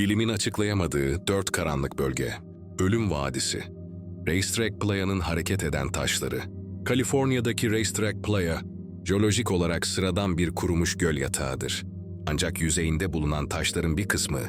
Bilimin açıklayamadığı dört karanlık bölge. Ölüm Vadisi. Racetrack Playa'nın hareket eden taşları. Kaliforniya'daki Racetrack Playa, jeolojik olarak sıradan bir kurumuş göl yatağıdır. Ancak yüzeyinde bulunan taşların bir kısmı,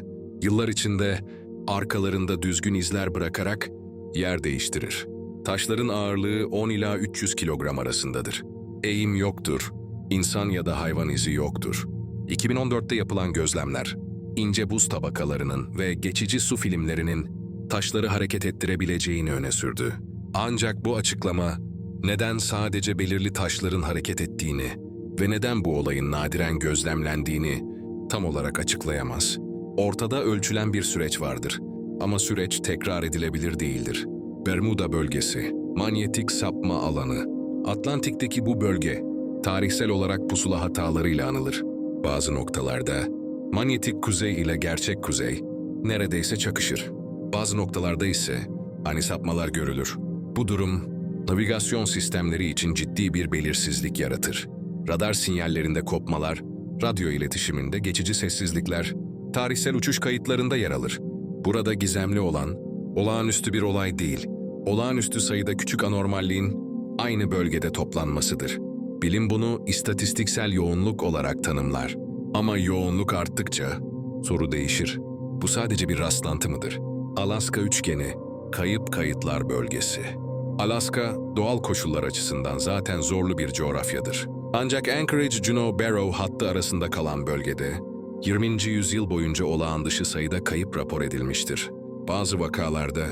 yıllar içinde arkalarında düzgün izler bırakarak yer değiştirir. Taşların ağırlığı 10 ila 300 kilogram arasındadır. Eğim yoktur, insan ya da hayvan izi yoktur. 2014'te yapılan gözlemler, ince buz tabakalarının ve geçici su filmlerinin taşları hareket ettirebileceğini öne sürdü. Ancak bu açıklama neden sadece belirli taşların hareket ettiğini ve neden bu olayın nadiren gözlemlendiğini tam olarak açıklayamaz. Ortada ölçülen bir süreç vardır ama süreç tekrar edilebilir değildir. Bermuda bölgesi, manyetik sapma alanı. Atlantik'teki bu bölge, tarihsel olarak pusula hatalarıyla anılır. Bazı noktalarda manyetik kuzey ile gerçek kuzey neredeyse çakışır. Bazı noktalarda ise ani sapmalar görülür. Bu durum, navigasyon sistemleri için ciddi bir belirsizlik yaratır. Radar sinyallerinde kopmalar, radyo iletişiminde geçici sessizlikler, tarihsel uçuş kayıtlarında yer alır. Burada gizemli olan, olağanüstü bir olay değil, olağanüstü sayıda küçük anormalliğin aynı bölgede toplanmasıdır. Bilim bunu istatistiksel yoğunluk olarak tanımlar. Ama yoğunluk arttıkça soru değişir. Bu sadece bir rastlantı mıdır? Alaska üçgeni, kayıp kayıtlar bölgesi. Alaska, doğal koşullar açısından zaten zorlu bir coğrafyadır. Ancak Anchorage-Juneau Barrow hattı arasında kalan bölgede, 20. yüzyıl boyunca olağan dışı sayıda kayıp rapor edilmiştir. Bazı vakalarda,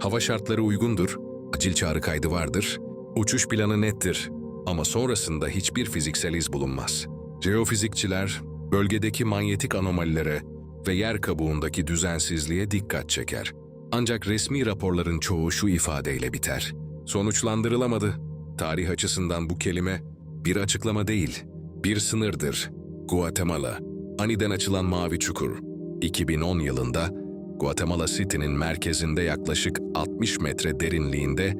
hava şartları uygundur, acil çağrı kaydı vardır, uçuş planı nettir ama sonrasında hiçbir fiziksel iz bulunmaz. Jeofizikçiler, bölgedeki manyetik anomalilere ve yer kabuğundaki düzensizliğe dikkat çeker. Ancak resmi raporların çoğu şu ifadeyle biter. Sonuçlandırılamadı. Tarih açısından bu kelime bir açıklama değil, bir sınırdır. Guatemala, aniden açılan mavi çukur. 2010 yılında Guatemala City'nin merkezinde yaklaşık 60 metre derinliğinde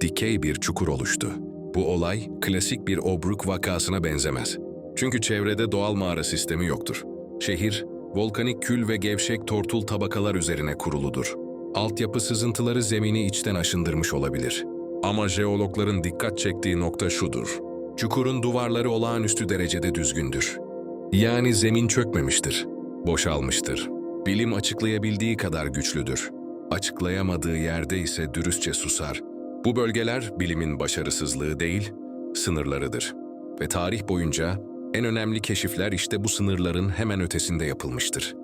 dikey bir çukur oluştu. Bu olay klasik bir obruk vakasına benzemez. Çünkü çevrede doğal mağara sistemi yoktur. Şehir, volkanik kül ve gevşek tortul tabakalar üzerine kuruludur. Altyapı sızıntıları zemini içten aşındırmış olabilir. Ama jeologların dikkat çektiği nokta şudur. Çukurun duvarları olağanüstü derecede düzgündür. Yani zemin çökmemiştir, boşalmıştır. Bilim açıklayabildiği kadar güçlüdür. Açıklayamadığı yerde ise dürüstçe susar. Bu bölgeler bilimin başarısızlığı değil, sınırlarıdır. Ve tarih boyunca en önemli keşifler işte bu sınırların hemen ötesinde yapılmıştır.